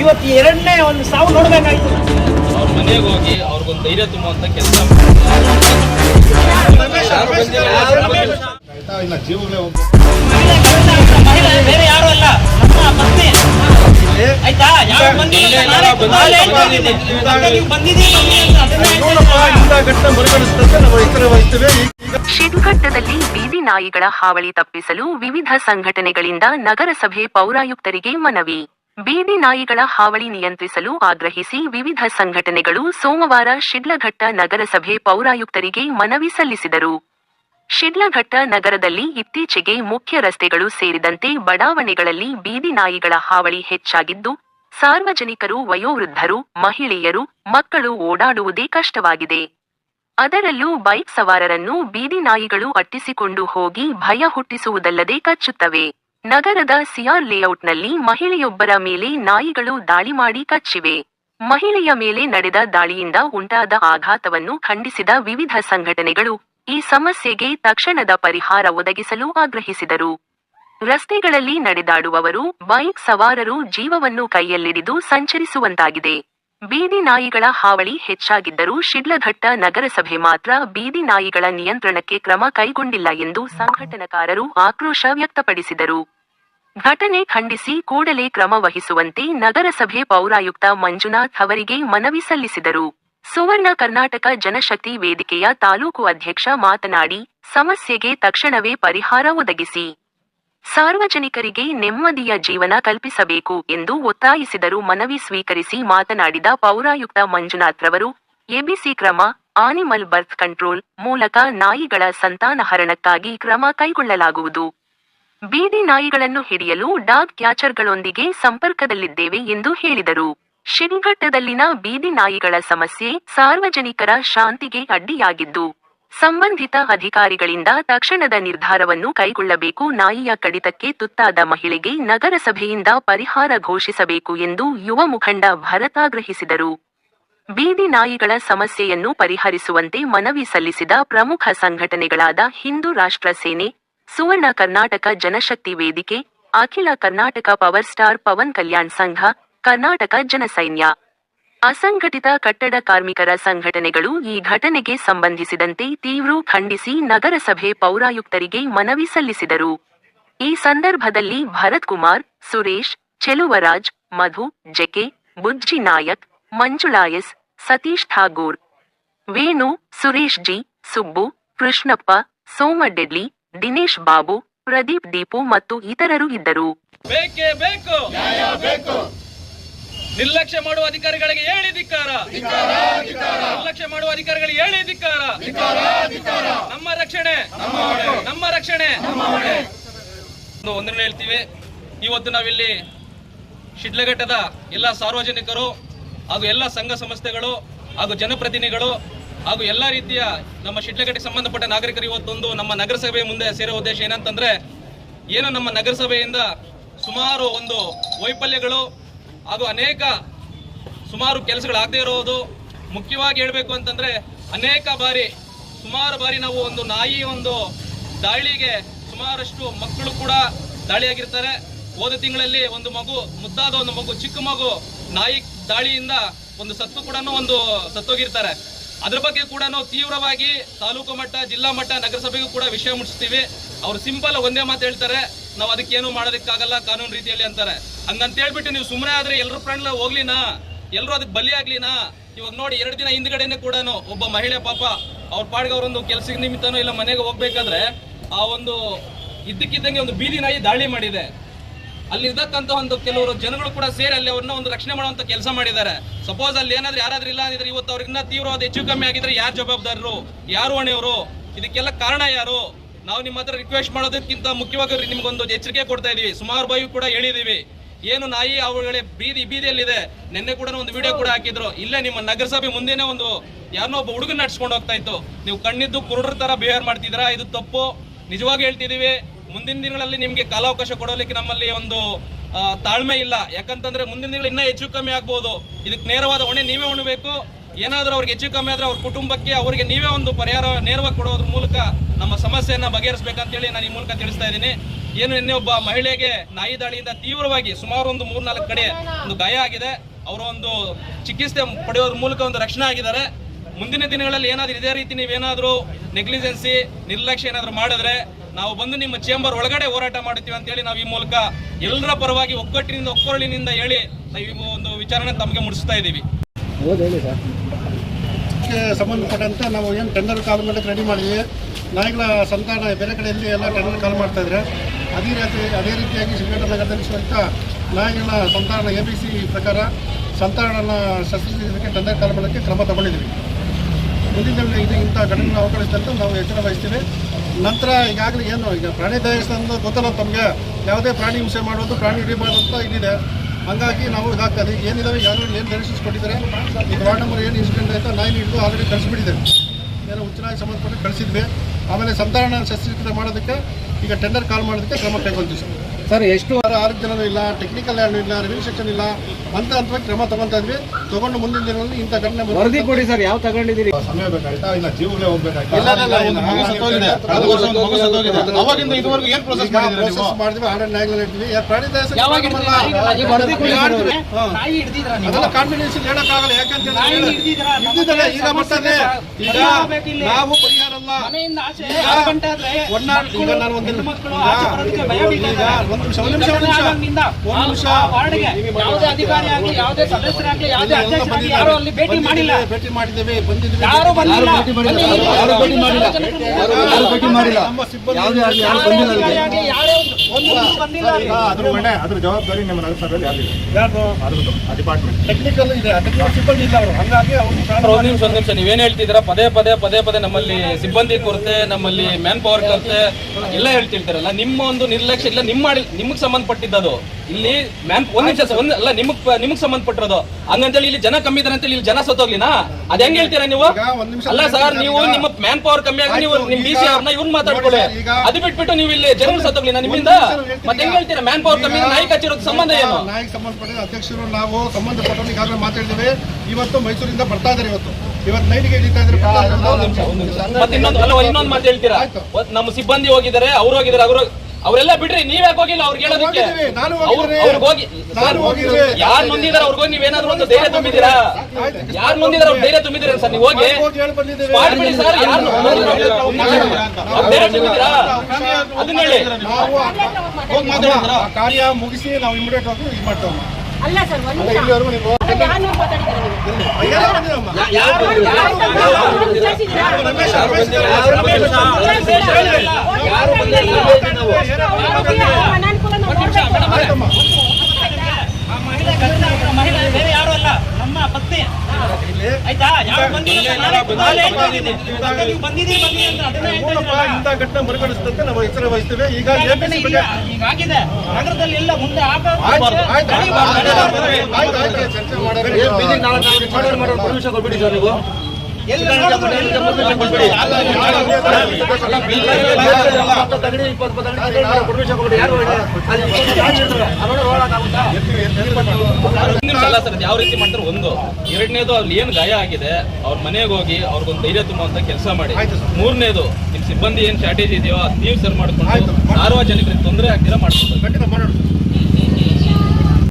ಇವತ್ತು ಎರಡನೇ ಒಂದು ಸಾವು ನೋಡ್ಬೇಕಾಯ್ತು. ಅವ್ರ ಮನೆಗೆ ಹೋಗಿ ಅವ್ರಿಗೊಂದು ಧೈರ್ಯ ತುಂಬುವಂತ ಕೆಲಸ. ಬೇರೆ ಯಾರು ಅಲ್ಲ. ನಮ್ಮ ಪತ್ನಿ. ಆಯ್ತಾ? ಯಾರು ಬಂದಿಲ್ಲ ಅಂತ ನಾಯಿಗಳ ಹಾವಳಿ ತಪ್ಪಿಸಲು ವಿವಿಧ ಸಂಘಟನೆಗಳಿಂದ ನಗರಸಭೆ ಪೌರಾಯುಕ್ತರಿಗೆ ಮನವಿ. ಬೀದಿ ನಾಯಿಗಳ ಹಾವಳಿ ನಿಯಂತ್ರಿಸಲು ಆಗ್ರಹಿಸಿ ವಿವಿಧ ಸಂಘಟನೆಗಳು ಸೋಮವಾರ ಶಿಡ್ಲಘಟ್ಟ ನಗರಸಭೆ ಪೌರಾಯುಕ್ತರಿಗೆ ಮನವಿ ಸಲ್ಲಿಸಿದರು. ಶಿಡ್ಲಘಟ್ಟ ನಗರದಲ್ಲಿ ಇತ್ತೀಚೆಗೆ ಮುಖ್ಯ ರಸ್ತೆಗಳು ಸೇರಿದಂತೆ ಬಡಾವಣೆಗಳಲ್ಲಿ ಬೀದಿ ನಾಯಿಗಳ ಹಾವಳಿ ಹೆಚ್ಚಾಗಿದ್ದು, ಸಾರ್ವಜನಿಕರು, ವಯೋವೃದ್ಧರು, ಮಹಿಳೆಯರು, ಮಕ್ಕಳು ಓಡಾಡುವುದೇ ಕಷ್ಟವಾಗಿದೆ. ಅದರಲ್ಲೂ ಬೈಕ್ ಸವಾರರನ್ನು ಬೀದಿ ನಾಯಿಗಳು ಅಟ್ಟಿಸಿಕೊಂಡು ಹೋಗಿ ಭಯ ಹುಟ್ಟಿಸುವುದಲ್ಲದೆ ಕಚ್ಚುತ್ತವೆ. ನಗರದ ಸಿಆರ್ ಲೇಔಟ್ನಲ್ಲಿ ಮಹಿಳೆಯೊಬ್ಬರ ಮೇಲೆ ನಾಯಿಗಳು ದಾಳಿ ಮಾಡಿ ಕಚ್ಚಿವೆ. ಮಹಿಳೆಯ ಮೇಲೆ ನಡೆದ ದಾಳಿಯಿಂದ ಉಂಟಾದ ಆಘಾತವನ್ನು ಖಂಡಿಸಿದ ವಿವಿಧ ಸಂಘಟನೆಗಳು ಈ ಸಮಸ್ಯೆಗೆ ತಕ್ಷಣದ ಪರಿಹಾರ ಒದಗಿಸಲು ಆಗ್ರಹಿಸಿದರು. ರಸ್ತೆಗಳಲ್ಲಿ ನಡೆದಾಡುವವರು ಬೈಕ್ ಸವಾರರು ಜೀವವನ್ನು ಕೈಯಲ್ಲಿಡಿದು ಸಂಚರಿಸುವಂತಾಗಿದೆ. ಬೀದಿ ನಾಯಿಗಳ ಹಾವಳಿ ಹೆಚ್ಚಾಗಿದ್ದರೂ ಶಿಡ್ಲಘಟ್ಟ ನಗರಸಭೆ ಮಾತ್ರ ಬೀದಿ ನಾಯಿಗಳ ನಿಯಂತ್ರಣಕ್ಕೆ ಕ್ರಮ ಕೈಗೊಂಡಿಲ್ಲ ಎಂದು ಸಂಘಟನಕಾರರು ಆಕ್ರೋಶ ವ್ಯಕ್ತಪಡಿಸಿದರು. ಘಟನೆ ಖಂಡಿಸಿ ಕೂಡಲೇ ಕ್ರಮ ವಹಿಸುವಂತೆ ನಗರಸಭೆ ಪೌರಾಯುಕ್ತ ಮಂಜುನಾಥ್ ಅವರಿಗೆ ಮನವಿ ಸಲ್ಲಿಸಿದರು. ಸುವರ್ಣ ಕರ್ನಾಟಕ ಜನಶಕ್ತಿ ವೇದಿಕೆಯ ತಾಲೂಕು ಅಧ್ಯಕ್ಷ ಮಾತನಾಡಿ, ಸಮಸ್ಯೆಗೆ ತಕ್ಷಣವೇ ಪರಿಹಾರ ಒದಗಿಸಿ. ಸಾರ್ವಜನಿಕರಿಗೆ ನೆಮ್ಮದಿಯ ಜೀವನ ಕಲ್ಪಿಸಬೇಕು ಎಂದು ಒತ್ತಾಯಿಸಿದರು. ಮನವಿ ಸ್ವೀಕರಿಸಿ ಮಾತನಾಡಿದ ಪೌರಾಯುಕ್ತ ಮಂಜುನಾಥ್ ರವರು, ಎಬಿಸಿ ಕ್ರಮ, ಆನಿಮಲ್ ಬರ್ತ್ ಕಂಟ್ರೋಲ್ ಮೂಲಕ ನಾಯಿಗಳ ಸಂತಾನಹರಣಕ್ಕಾಗಿ ಕ್ರಮ ಕೈಗೊಳ್ಳಲಾಗುವುದು. ಬೀದಿ ನಾಯಿಗಳನ್ನು ಹಿಡಿಯಲು ಡಾಗ್ ಕ್ಯಾಚರ್ಗಳೊಂದಿಗೆ ಸಂಪರ್ಕದಲ್ಲಿದ್ದೇವೆ ಎಂದು ಹೇಳಿದರು. ಶಿಡ್ಘಟ್ಟದಲ್ಲಿನ ಬೀದಿ ನಾಯಿಗಳ ಸಮಸ್ಯೆ ಸಾರ್ವಜನಿಕರ ಶಾಂತಿಗೆ ಅಡ್ಡಿಯಾಗಿದ್ದು ಸಂಬಂಧಿತ ಅಧಿಕಾರಿಗಳಿಂದ ತಕ್ಷಣದ ನಿರ್ಧಾರವನ್ನು ಕೈಗೊಳ್ಳಬೇಕು. ನಾಯಿಯ ಕಡಿತಕ್ಕೆ ತುತ್ತಾದ ಮಹಿಳೆಗೆ ನಗರಸಭೆಯಿಂದ ಪರಿಹಾರ ಘೋಷಿಸಬೇಕು ಎಂದು ಯುವ ಮುಖಂಡ ಭರತ್ ಆಗ್ರಹಿಸಿದರು. ಬೀದಿ ನಾಯಿಗಳ ಸಮಸ್ಯೆಯನ್ನು ಪರಿಹರಿಸುವಂತೆ ಮನವಿ ಸಲ್ಲಿಸಿದ ಪ್ರಮುಖ ಸಂಘಟನೆಗಳಾದ ಹಿಂದೂ ರಾಷ್ಟ್ರ ಸೇನೆ, ಸುವರ್ಣ ಕರ್ನಾಟಕ ಜನಶಕ್ತಿ ವೇದಿಕೆ, ಅಖಿಲ ಕರ್ನಾಟಕ ಪವರ್ ಸ್ಟಾರ್ ಪವನ್ ಕಲ್ಯಾಣ್ ಸಂಘ, ಕರ್ನಾಟಕ ಜನಸೈನ್ಯ ಅಸಂಘಟಿತ ಕಟ್ಟಡ ಕಾರ್ಮಿಕರ ಸಂಘಟನೆಗಳು ಈ ಘಟನೆಗೆ ಸಂಬಂಧಿಸಿದಂತೆ ತೀವ್ರ ಖಂಡಿಸಿ ನಗರಸಭೆ ಪೌರಾಯುಕ್ತರಿಗೆ ಮನವಿ ಸಲ್ಲಿಸಿದರು. ಈ ಸಂದರ್ಭದಲ್ಲಿ ಭರತ್ ಕುಮಾರ್ ಸುರೇಶ್ ಚೆಲುವರಾಜ್ ಮಧು ಜೆಕೆ ಬುಜ್ಜಿ ನಾಯಕ್ ಮಂಜುಳಾಯಸ್ ಸತೀಶ್ ಠಾಗೂರ್ ವೇಣು ಸುರೇಶ್ ಜಿ ಸುಬ್ಬು ಕೃಷ್ಣಪ್ಪ ಸೋಮಡೆಡ್ಲಿ ದಿನೇಶ್ ಬಾಬು ಪ್ರದೀಪ್ ದೀಪು ಮತ್ತು ಇತರರು ಇದ್ದರು. ಬೇಕೇ ಬೇಕು. ನಿರ್ಲಕ್ಷ್ಯ ಮಾಡುವ ಅಧಿಕಾರಿಗಳಿಗೆ ಹೇಳಿ ಧಿಕ್ಕಾರ. ನಿರ್ಲಕ್ಷ್ಯ ಮಾಡುವ ಅಧಿಕಾರಿಗಳಿಗೆ ಹೇಳಿ ಧಿಕ್ಕಾರ. ನಮ್ಮ ರಕ್ಷಣೆ. ನಮ್ಮ ರಕ್ಷಣೆ. ಒಂದು ಒಂದನ್ನು ಹೇಳ್ತೀವಿ ಇವತ್ತು ನಾವಿಲ್ಲಿ ಶಿಡ್ಲಘಟ್ಟದ ಎಲ್ಲ ಸಾರ್ವಜನಿಕರು ಹಾಗೂ ಎಲ್ಲ ಸಂಘ ಸಂಸ್ಥೆಗಳು ಹಾಗೂ ಜನಪ್ರತಿನಿಧಿಗಳು ಹಾಗೂ ಎಲ್ಲ ರೀತಿಯ ನಮ್ಮ ಶಿಡ್ಲಘಟ್ಟಕ್ಕೆ ಸಂಬಂಧಪಟ್ಟ ನಾಗರಿಕರು ಇವತ್ತೊಂದು ನಮ್ಮ ನಗರಸಭೆ ಮುಂದೆ ಸೇರೋ ಉದ್ದೇಶ ಏನಂತಂದ್ರೆ ಏನು ನಮ್ಮ ನಗರಸಭೆಯಿಂದ ಸುಮಾರು ಒಂದು ವೈಫಲ್ಯಗಳು ಹಾಗೂ ಅನೇಕ ಸುಮಾರು ಕೆಲಸಗಳಾಗದೇ ಇರೋದು. ಮುಖ್ಯವಾಗಿ ಹೇಳಬೇಕು ಅಂತಂದ್ರೆ ಅನೇಕ ಬಾರಿ, ಸುಮಾರು ಬಾರಿ ನಾವು ಒಂದು ನಾಯಿ ಒಂದು ದಾಳಿಗೆ ಸುಮಾರಷ್ಟು ಮಕ್ಕಳು ಕೂಡ ದಾಳಿಯಾಗಿರ್ತಾರೆ. ಹೋದ ತಿಂಗಳಲ್ಲಿ ಒಂದು ಮಗು, ಮುದ್ದಾದ ಒಂದು ಮಗು, ಚಿಕ್ಕ ಮಗು ನಾಯಿ ದಾಳಿಯಿಂದ ಒಂದು ಸತ್ತು ಕೂಡ ಒಂದು ಸತ್ತೋಗಿರ್ತಾರೆ. ಅದ್ರ ಬಗ್ಗೆ ಕೂಡ ತೀವ್ರವಾಗಿ ತಾಲೂಕು ಮಟ್ಟ, ಜಿಲ್ಲಾ ಮಟ್ಟ, ನಗರಸಭೆಗೂ ಕೂಡ ವಿಷಯ ಮುಟ್ಟಿಸ್ತೀವಿ. ಅವರು ಸಿಂಪಲ್ ಒಂದೇ ಮಾತು ಹೇಳ್ತಾರೆ, ನಾವು ಅದಕ್ಕೇನು ಮಾಡೋದಕ್ಕಾಗಲ್ಲ ಕಾನೂನು ರೀತಿಯಲ್ಲಿ ಅಂತಾರೆ. ಹಂಗಂತ ಹೇಳ್ಬಿಟ್ಟು ನೀವು ಸುಮ್ಮನೆ ಆದ್ರೆ ಎಲ್ಲರೂ ಫ್ರೆಂಡ್ಲ ಹೋಗ್ಲಿನಾ? ಎಲ್ಲರೂ ಅದಕ್ಕೆ ಬಲಿ ಆಗ್ಲಿನಾ? ಇವಾಗ ನೋಡಿ ಎರಡು ದಿನ ಹಿಂದ್ಗಡೆನೆ ಕೂಡ ಒಬ್ಬ ಮಹಿಳೆ ಪಾಪ ಅವ್ರ ಪಾಡ್ಗೆ ಅವರೊಂದು ಕೆಲಸದ ನಿಮಿತ್ತನೋ ಇಲ್ಲ ಮನೆಗೆ ಹೋಗ್ಬೇಕಾದ್ರೆ ಆ ಒಂದು ಇದ್ದಕ್ಕಿದ್ದಂಗೆ ಒಂದು ಬೀದಿ ನಾಯಿ ದಾಳಿ ಮಾಡಿದೆ. ಅಲ್ಲಿ ಇರ್ತಕ್ಕಂಥ ಒಂದು ಕೆಲವರು ಜನಗಳು ಕೂಡ ಸೇರಿ ಅಲ್ಲಿ ಅವ್ರನ್ನ ಒಂದು ರಕ್ಷಣೆ ಮಾಡುವಂತ ಕೆಲಸ ಮಾಡಿದ್ದಾರೆ. ಸಪೋಸ್ ಅಲ್ಲಿ ಏನಾದ್ರೂ ಯಾರಾದ್ರೂ ಇಲ್ಲ ಅಂದಿದ್ರೆ ಇವತ್ತು ಅವ್ರಿಗಿನ್ನ ತೀವ್ರವಾದ ಹೆಚ್ಚು ಕಮ್ಮಿ ಆಗಿದ್ರೆ ಯಾರು ಜವಾಬ್ದಾರರು? ಯಾರು ಹೊಣೆಯವರು? ಇದಕ್ಕೆಲ್ಲ ಕಾರಣ ಯಾರು? ನಾವು ನಿಮ್ಮ ಹತ್ರ ರಿಕ್ವೆಸ್ಟ್ ಮಾಡೋದಕ್ಕಿಂತ ಮುಖ್ಯವಾಗಿ ನಿಮ್ಗೊಂದು ಎಚ್ಚರಿಕೆ ಕೊಡ್ತಾ ಇದೀವಿ. ಸುಮಾರು ಬಾಯಿ ಕೂಡ ಹೇಳಿದೀವಿ. ಏನು ನಾಯಿ ಅವುಗಳೇ ಬೀದಿ ಬೀದಿಯಲ್ಲಿದೆ? ನಿನ್ನೆ ಕೂಡ ಒಂದು ವಿಡಿಯೋ ಕೂಡ ಹಾಕಿದ್ರು. ಇಲ್ಲೇ ನಿಮ್ಮ ನಗರಸಭೆ ಮುಂದೆನೆ ಒಂದು ಯಾರನ್ನೋ ಒಬ್ಬ ಹುಡುಗನ ನಡ್ಸ್ಕೊಂಡು ಹೋಗ್ತಾ ಇತ್ತು. ನೀವು ಕಣ್ಣಿದ್ದು ಕುರುಡ್ರ ತರ ಬಿಹೇವ್ ಮಾಡ್ತಿದ್ದೀರಾ? ಇದು ತಪ್ಪು. ನಿಜವಾಗಿ ಹೇಳ್ತಿದೀವಿ ಮುಂದಿನ ದಿನಗಳಲ್ಲಿ ನಿಮಗೆ ಕಾಲಾವಕಾಶ ಕೊಡೋಲಿಕ್ಕೆ ನಮ್ಮಲ್ಲಿ ಒಂದು ತಾಳ್ಮೆ ಇಲ್ಲ. ಯಾಕಂತಂದ್ರೆ ಮುಂದಿನ ದಿನಗಳು ಇನ್ನೂ ಹೆಚ್ಚು ಕಮ್ಮಿ ಆಗ್ಬೋದು. ಇದಕ್ಕೆ ನೇರವಾದ ಹೊಣೆ ನೀವೇ ಉಣಬೇಕು ಏನಾದರೂ ಅವ್ರಿಗೆ ಹೆಚ್ಚು ಕಮ್ಮಿ ಆದ್ರೆ ಅವ್ರ ಕುಟುಂಬಕ್ಕೆ ಅವರಿಗೆ ನೀವೇ ಒಂದು ಪರಿಹಾರ ನೇರವಾಗಿ ಕೊಡೋದ್ರ ಮೂಲಕ ನಮ್ಮ ಸಮಸ್ಯೆಯನ್ನ ಬಗೆಹರಿಸಬೇಕಂತೇಳಿ ನಾನು ಈ ಮೂಲಕ ತಿಳಿಸ್ತಾ ಇದ್ದೀನಿ. ಏನು ನಿನ್ನೆ ಒಬ್ಬ ಮಹಿಳೆಗೆ ನಾಯಿ ದಾಳಿಯಿಂದ ತೀವ್ರವಾಗಿ ಸುಮಾರು ಒಂದು ಮೂರ್ನಾಲ್ಕು ಕಡೆ ಒಂದು ಗಾಯ ಆಗಿದೆ. ಅವರ ಒಂದು ಚಿಕಿತ್ಸೆ ಪಡೆಯೋದ್ರ ಮೂಲಕ ಒಂದು ರಕ್ಷಣೆ ಆಗಿದ್ದಾರೆ. ಮುಂದಿನ ದಿನಗಳಲ್ಲಿ ಏನಾದರೂ ಇದೇ ರೀತಿ ನೀವೇನಾದರೂ ನೆಗ್ಲಿಜೆನ್ಸಿ ನಿರ್ಲಕ್ಷ್ಯ ಏನಾದರೂ ಮಾಡಿದ್ರೆ ನಾವು ಬಂದು ನಿಮ್ಮ ಚೇಂಬರ್ ಒಳಗಡೆ ಹೋರಾಟ ಅಂತ ಅಂತೇಳಿ ನಾವು ಈ ಮೂಲಕ ಎಲ್ಲರ ಪರವಾಗಿ ಒಗ್ಗಟ್ಟಿನಿಂದ, ಒಕ್ಕೊರಳಿನಿಂದ ಹೇಳಿ ನಾವು ಒಂದು ವಿಚಾರಣೆ ತಮಗೆ ಮುಡಿಸ್ತಾ ಇದ್ದೀವಿ. ಇದಕ್ಕೆ ಸಂಬಂಧಪಟ್ಟಂತೆ ನಾವು ಏನು ಟೆಂಡರ್ ಕಾಲ್ ಮಾಡೋಕ್ಕೆ ರೆಡಿ ಮಾಡಿದ್ವಿ. ನಾಯಿಗಳ ಸಂತಾನ ಬೇರೆ ಕಡೆಯಲ್ಲಿ ಎಲ್ಲ ಟೆಂಡರ್ ಕಾಲ್ ಮಾಡ್ತಾ ಇದ್ದಾರೆ ಅದೇ ರೀತಿ, ಅದೇ ರೀತಿಯಾಗಿ ಶ್ರೀಕಂಠ ನಗರದಲ್ಲಿ ಸಹಿತ ನಾಯಿಗಳ ಸಂತಾನ ಎ ಬಿ ಸಿ ಪ್ರಕಾರ ಸಂತಾನ ಶಸ್ತ್ರಚಿಕಿತ್ಸೆಗೆ ಟೆಂಡರ್ ಕಾಲ್ ಮಾಡೋಕ್ಕೆ ಕ್ರಮ ತಗೊಂಡಿದ್ದೀವಿ. ಮುಂದಿನ ದಿನ ಇದು ಇಂಥ ಘಟನೆ ಅವಕಾಶದಂತೆ ನಾವು ಎಚ್ಚರ ವಹಿಸ್ತೀವಿ. ನಂತರ ಈಗಾಗಲೇ ಏನು, ಈಗ ಪ್ರಾಣಿ ದಯಸ್ಥಾನದ ಗೊತ್ತಲ್ಲ ತಮಗೆ. ಯಾವುದೇ ಪ್ರಾಣಿ ಹಿಂಸೆ ಮಾಡೋದು ಪ್ರಾಣಿ ಹಿಡಿಬಾರ್ದು ಅಂತ ಇದಿದೆ. ಹಂಗಾಗಿ ನಾವು ಇದಾಗ್ತದೆ ಏನಿದಾವೆ ಯಾರು ಏನು ಡೈರೆಕ್ಷನ್ಸ್ ಕೊಟ್ಟಿದ್ದಾರೆ? ಈಗ ವಾರ್ಡ್ ನಂಬರ್ ಏನು ಇನ್ಸಿಡೆಂಟ್ ಆಯಿತು ನಾಯಿ ಇಟ್ಟು ಆಲ್ರೆಡಿ ಕಳಿಸ್ಬಿಟ್ಟಿದ್ದೇವೆ ಏನೋ ಉಚ್ಚನಾಗಿ ಸಂಬಂಧಪಟ್ಟು ಕಳಿಸಿದ್ವಿ. ಆಮೇಲೆ ಸಂತಾನ ಶಸ್ತ್ರೀಕೃತ ಮಾಡೋದಕ್ಕೆ ಈಗ ಟೆಂಡರ್ ಕಾಲ್ ಮಾಡೋದಕ್ಕೆ ಕ್ರಮ ಸರ್ ಸರ್ ಎಷ್ಟು ವಾರ ಆರು ಜನನೂ ಇಲ್ಲ ಟೆಕ್ನಿಕಲ್ ಯಾರು ಇಲ್ಲ ರಿವ್ಯೂ ಸೆಕ್ಷನ್ ಇಲ್ಲ ಅಂತ ಹಂತವಾಗಿ ಕ್ರಮ ತಗೊಂತಾ ಇದ್ವಿ. ತಗೊಂಡು ಮುಂದಿನ ದಿನದಲ್ಲಿ ಇಂಥ ಘಟನೆ ವರದಿ ಕೊಡಿ ಸರ್ ಯಾವ ತಗೊಂಡಿದ್ದೀರಿ? ಸಮಯ ಬೇಕಾಯ್ತಾ? ಇಲ್ಲ ಜೀವಗಳೇ ಹೋಗ್ಬೇಕಾಯ್ತಾ? ಇಲ್ಲ, ಇಲ್ಲ, ಇಲ್ಲ, ಒಂದು ಮಗು ಸತ್ತೋಗಿದೆ. ಕಳೆದ ವರ್ಷ ಒಂದು ಮಗು ಸತ್ತೋಗಿದೆ. ಅವಾಗಿಂದ ಇದುವರೆಗೂ ಏನ್ ಪ್ರೋಸೆಸ್ ಮಾಡಿದ್ವಿ ಆರ್ಡರ್ ನ್ಯಾಯಗಳು ಪ್ರಾಣಿ ಅದೆಲ್ಲ ಕಾನ್ಫಿಡೆನ್ಸ್ ಹೇಳಕ್ಕಾಗಲ್ಲ ಯಾಕಂತ ಹಿಡ್ದಿದ್ದೀರಾ? ಈಗ ಬರ್ತದೆ. ನಾವು ಪರಿಹಾರ ಅಲ್ಲ ನಾನು ಒಂದು ಯಾವುದೇ ಅಧಿಕಾರಿ ಆಗಲಿ ಯಾವುದೇ ಸದಸ್ಯರಾಗಲಿ ಯಾವುದೇ ಅಧ್ಯಕ್ಷರಾಗಲಿ ಯಾರು ಅಲ್ಲಿ ಭೇಟಿ ಮಾಡಿಲ್ಲ. ಭೇಟಿ ಮಾಡಿದ್ದೇವೆ ಬಂದಿದ್ದೀವಿ. ಯಾರು ಬಂದಿಲ್ಲ. ಯಾರು ಭೇಟಿ ಮಾಡಿಲ್ಲ. ಯಾರು ಭೇಟಿ ಮಾಡಿಲ್ಲ. ಯಾವುದೇ ಆಗ್ಲಿ ಯಾರು ಬಂದಿಲ್ಲ. ಅದ್ರ ಮೇಲೆ ಅದ್ರ ಜವಾಬ್ದಾರಿ ನಿಮ್ಮ ನಗರಸಭೆಯಲ್ಲಿ ಅದ್ರದ್ದು ಆ ಡಿಪಾರ್ಟ್ಮೆಂಟ್ ಟೆಕ್ನಿಕಲ್ ಇದೆ. ಟೆಕ್ನಿಕಲ್ ಸಿಬ್ಬಂದಿ ಇಲ್ಲ ಅವರು. ಹಂಗಾಗಿ ಅವರು ಸರ್, ಒಂದ್ ನಿಮಿಷ ಒಂದ್ ನಿಮಿಷ. ನೀವೇನ್ ಹೇಳ್ತಿದ್ದೀರಾ? ಪದೇ ಪದೇ ಪದೇ ಪದೇ ನಮ್ಮಲ್ಲಿ ಸಿಬ್ಬಂದಿ ಕೊರತೆ ನಮ್ಮಲ್ಲಿ ಮ್ಯಾನ್ ಪವರ್ ಕೊರತೆ ಎಲ್ಲ ಹೇಳ್ತಿರ್ತಾರಲ್ಲ. ನಿಮ್ಮ ಒಂದು ನಿರ್ಲಕ್ಷ್ಯ ಇಲ್ಲ ನಿಮ್ಮ ಮಾಡಿ ನಿಮಗೆ ಸಂಬಂಧಪಟ್ಟಿದ್ದು ಇಲ್ಲಿ ಮ್ಯಾಮ್ ಒಂದ್ ನಿಮಿಷ ಒಂದ್ ಅಲ್ಲ ನಿಮಗ್ ನಿಮಗ್ ಸಂಬಂಧಪಟ್ಟಿರೋದು. ಹಂಗಂತೇಳಿ ಇಲ್ಲಿ ಜನ ಕಮ್ಮಿ ಇದಾರೆ ಅಂತೇಳಿ ಇಲ್ಲಿ ಜನ ಸತ್ತೋಗ್ಲಿನಾ ಅದ್ ಹೆಂಗ್ ಹೇಳ್ತೀರಾ ನೀವು? ಅಲ್ಲ ಸರ್ ನೀವು ನಿಮ್ಮ ಮ್ಯಾನ್ ಪವರ್ ಕಮ್ಮಿ ಆಗಿ ನೀವು ನಿಮ್ ಡಿ ಸಿ ಅವ್ರನ್ನ ಇವ್ನ್ ಮಾತಾಡ್ಕೊಳ್ಳಿ. ಅದು ಬಿಟ್ಬಿಟ್ಟು ನೀವು ಇಲ್ಲಿ ಜನ ಸತ್ತೋಗ್ಲಿನ ನಿಮ್ಮಿಂದ? ಮತ್ತೆ ಹೆಂಗ್ ಹೇಳ್ತೀರಾ? ಮ್ಯಾನ್ ಪವರ್ ಕಮ್ಮಿ ನಾಯಿ ಕಚ್ಚಿರೋದು ಸಂಬಂಧ ಏನು? ನಾಯಿಗೆ ಸಂಬಂಧಪಟ್ಟ ಅಧ್ಯಕ್ಷರು ನಾವು ಸಂಬಂಧಪಟ್ಟವ್ರು ಈಗಾಗಲೇ ಮಾತಾಡಿದ್ದೀವಿ. ಇವತ್ತು ಮೈಸೂರಿಂದ ಬರ್ತಾ ಇದ್ದಾರೆ ಇವತ್ತು. ಇವತ್ತು ನೈಟ್ಗೆ ಮತ್ತೆ ಇನ್ನೊಂದು ಅಲ್ಲ ಇನ್ನೊಂದು ಮಾತು ಹೇಳ್ತೀರಾ. ನಮ್ಮ ಸಿಬ್ಬಂದಿ ಹೋಗಿದ್ದಾರೆ ಅವ್ರು ಹೋಗಿದ್ದಾರೆ ಅವರು ಅವರೆಲ್ಲ ಬಿಡ್ರಿ ನೀವ್ ಯಾಕೆ ಹೋಗಿಲ್ಲ? ಅವ್ರಿಗೆ ಹೇಳೋದಕ್ಕೆ. ಅವ್ರಿಗೆ ಹೋಗಿ. ಯಾರು ನೊಂದಿದಾರೆ ಅವ್ರಿಗೆ ಹೋಗಿ ನೀವೇನಾದ್ರೂ ಒಂದು ಧೈರ್ಯ ತುಂಬಿದ್ದೀರಾ? ಯಾರು ನೊಂದಿದಾರೆ ಅವ್ರು ಧೈರ್ಯ ತುಂಬಿದ್ದೀರಾ ಸರ್ ನೀವು ಹೋಗಿ? ಮಾಡ್ಬಿಡಿ ಸರ್ ಯಾರು ಧೈರ್ಯ ತುಂಬಿದ್ದೀರಾ? ಅದನ್ನ ಹೇಳಿ. ಕಾರ್ಯ ಮುಗಿಸಿ ನಾವು ಇಮಿಡಿಯೇಟ್ ಆಗಿ ಇದು ಮಾಡ್ತೇವೆ. ಅಲ್ಲ ಸರ್ ಒಂದು ಮಹಿಳೆ ಬೇರೆ ಯಾರು ಅಲ್ಲ ನಮ್ಮ ಪತ್ನಿ ನೀವು ಇಂಥ ಘಟನೆ ಮರುಕಳಿಸಿದಂತೆ ನಾವು ಎಚ್ಚರ ವಹಿಸ್ತೇವೆ ಈಗ ಈಗಾಗಿದೆ ನಗರದಲ್ಲಿ ಎಲ್ಲ ಮುಂದೆ ಚರ್ಚೆ ನೋಡಿದ್ರು ಎಲ್ಲಿ ನೋಡಿದ್ರು ಯಾವ ರೀತಿ ಮಾಡ್ತಾರೆ ಒಂದು ಎರಡನೇದು ಅಲ್ಲಿ ಏನ್ ಗಾಯ ಆಗಿದೆ ಅವ್ರ ಮನೆಗೆ ಹೋಗಿ ಅವ್ರಿಗೊಂದು ಧೈರ್ಯ ತುಂಬುವಂತ ಕೆಲಸ ಮಾಡಿ. ಮೂರನೇದು ನಿಮ್ ಸಿಬ್ಬಂದಿ ಏನ್ ಸ್ಟ್ರಾಟಜಿ ಇದೆಯೋ ಅದ್ ನೀವು ಸರ್. ಮಾಡ್ಕೊಂಡು ಸಾರ್ವಜನಿಕರಿಗೆ ತೊಂದರೆ ಆಗ್ತೀರಾ ಮಾಡ್ಕೊಂಡು